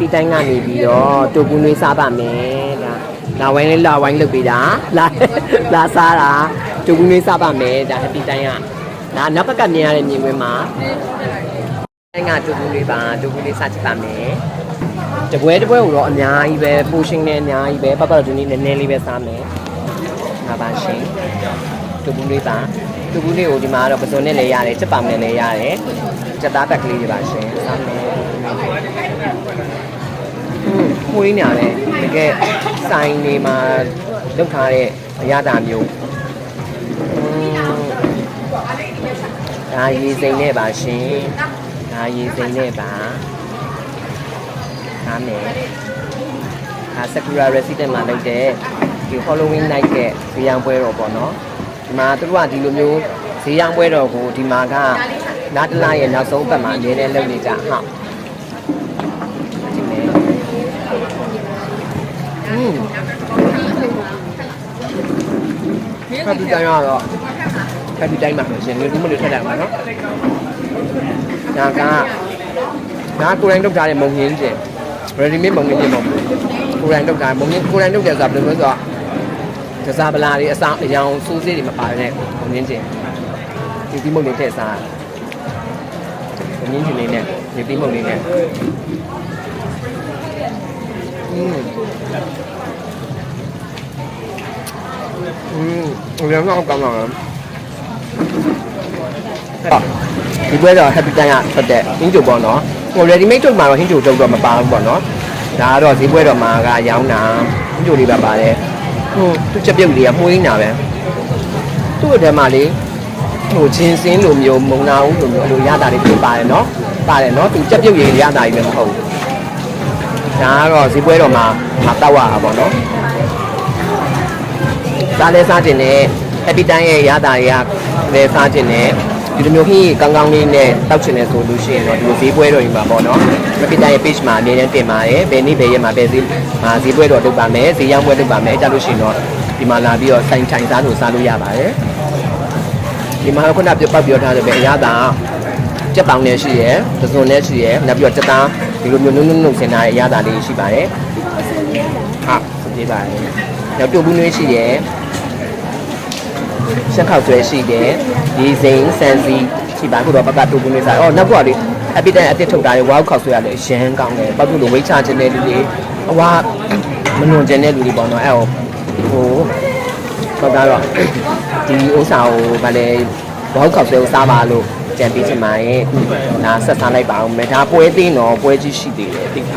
ဒီတိုင်းကနေပြီးတော့တူကူနွေးစားပါမယ်ဒါလာဝိုင်းလေးလာဝိုင်းလုပ်ပေးတာလာလာစားတာတူကူနွေးစားပါမယ်ဒါ happy တိုင်းကဒါနောက်ဘက်ကမြင်ရတဲ့မြင်ကွင်းမှာတိုင်းကတူကူနွေးပါတူကူနွေးစားချစ်ပါမယ်တပွဲတပွဲကိုတော့အများကြီးပဲပိုရှင်နဲ့အများကြီးပဲပတ်ပတ်တူနည်းနည်းနည်းလေးပဲစားမယ်ငါပါရှင်တူကူနွေးပါ တူကူနွေးကိုဒီမှာတော့ပစုံနဲ့လည်းရတယ်ချက်ပါမယ်လည်းရတယ်ချက်သားတက်ကလေးတွေပါရှင်စားမယ်မွေးနေရတယ်တကယ်ဆိုင်နေမှာလုပ်ထားတဲ့အရသာမျိုးဒါရေစိမ်နဲ့ပါရှင်ဒါရေစိမ်နဲ့ပါနားမယ်ဒါ Sakura Resident မှာလုပ်တဲ့ဒီ Halloween night ရဲ့ဈေးရောင်းပွဲတော်ပေါ့နော် ဒီမှာသူတို့ကဒီလိုမျိုးဈေးရောင်းပွဲတော်ကိုဒီမှာကနားတလားရဲ့နောက်ဆုံးပတ်မှာအများနဲ့လုပ်နေကြဟုတ်ဒီနေ့อืมဖတ်ပြီးတိုင်းရတော့ဖတ်ပြီးတိုင်းမှာဆိုရှင်လူမှုတွေထက်တယ်မှာနော်ဒါကဒါကိုယ်တိုင်လုပ်ထားတဲ့မုံငင်းချင်း ready made မုံငင်းချင်းပေါ့ကိုယ်တိုင်လုပ်ထားမုံငင်းကိုယ်တိုင်လုပ်တယ်ဆိုတာဘယ်လိုလဲဆိုတော့ ကစားပလာတွေအဆောင်အယောင်စူးစေးတွေမပါတဲ့မုံငင်းချင်းဒီဒီမုံလေးထည့်စားမုံငင်းချင်းလေးနဲ့ဒီဒီမုံလေးနဲ့อืม อืมเรื่องนอกกำลังဒီပွဲတော့ happy time ကထွက်တဲ့ဟင်းကြိုပေါ့နော်ဟို ready made ထုတ်မှာတော့ဟင်းကြိုထုတ်တော့မပါဘူးပေါ့နော်ဒါကတော့ဈေးပွဲတော်မှာကရောင်းတာဟင်းကြိုလေးပါပါတယ် ဟိုသူချက်ပြုတ်လေးကမှုရင်းတာပဲသူ့အထဲမှာလေဟိုချင်းစင်းလိုမျိုးမုံနာဦးလိုမျိုးအဲ့လိုရတာတွေပြင်ပါတယ်နော်ပါတယ်နော်သူချက်ပြုတ်ရည်ရတာကြီးပဲမဟုတ်ဘူးဒါကတော့ဈေးပွဲတော်မှာမတောက်ရတာပေါ့နော်စားလဲစားတင်တဲ့ happy time ရဲ့ရတာတွေကလည်းစားတင်တဲ့ဒီလိုမျိုးခင်းကောင်းကောင်းလေးနဲ့တောက်ချင်တယ်ဆိုလို့ရှိရင်တော့ဒီလိုဈေးပွဲတော်ကြီးမှာပေါ့နော် happy time ရဲ့ page မှာအမြဲတမ်းတင်ပါတယ်ဘယ်နေ့ဘယ်ရက်မှာဘယ်ဈေးမှာဈေးပွဲတော်လုပ်ပါမယ်ဈေးရောင်းပွဲလုပ်ပါမယ်အဲကြလို့ရှိရင်တော့ဒီမှာလာပြီးတော့ဆိုင်ထိုင်စားလို့စားလို့ရပါတယ်ဒီမှာခုနပြပတ်ပြောထားတယ်ပဲအရသာကြက်ပောင်နဲ့ရှိရယ်ပဇွန်နဲ့ရှိရယ်နောက်ပြီးတော့ကြက်သားဒီလိုမျိုးနုံနုံနုံဆင်ထားတဲ့အရသာလေးရှိပါတယ်ဟာဒီပါတယ်နောက်တူဘူးနွေးရှိရယ်ရှက်ခောက်ကျွဲရှိတယ်ဒီစိန်ဆန်စီရှိပါခုတော့ဘက်ကတူဘူးနေစားအော်နောက်ကလေ အပီတန်အတစ်ထုတ်တာလေဝါခောက်ဆွဲရလေရမ်းကောင်းတယ်ဘာလို့လဲဝိတ်ချခြင်းတဲ့လူတွေအဝါမနှွန်ခြင်းတဲ့လူတွေပေါ့နော်အဲ့ဟိုဟိုတော့ကတော့ဒီဥစ္စာကိုဗာလေဝါခောက်ဆွဲကိုစားပါလို့ကြံပေးချင်ပါရဲ့ဒါဆက်စားလိုက်ပါအောင်မယ်ဒါပွဲသေးတော့ပွဲကြီးရှိသေးတယ်သိတာ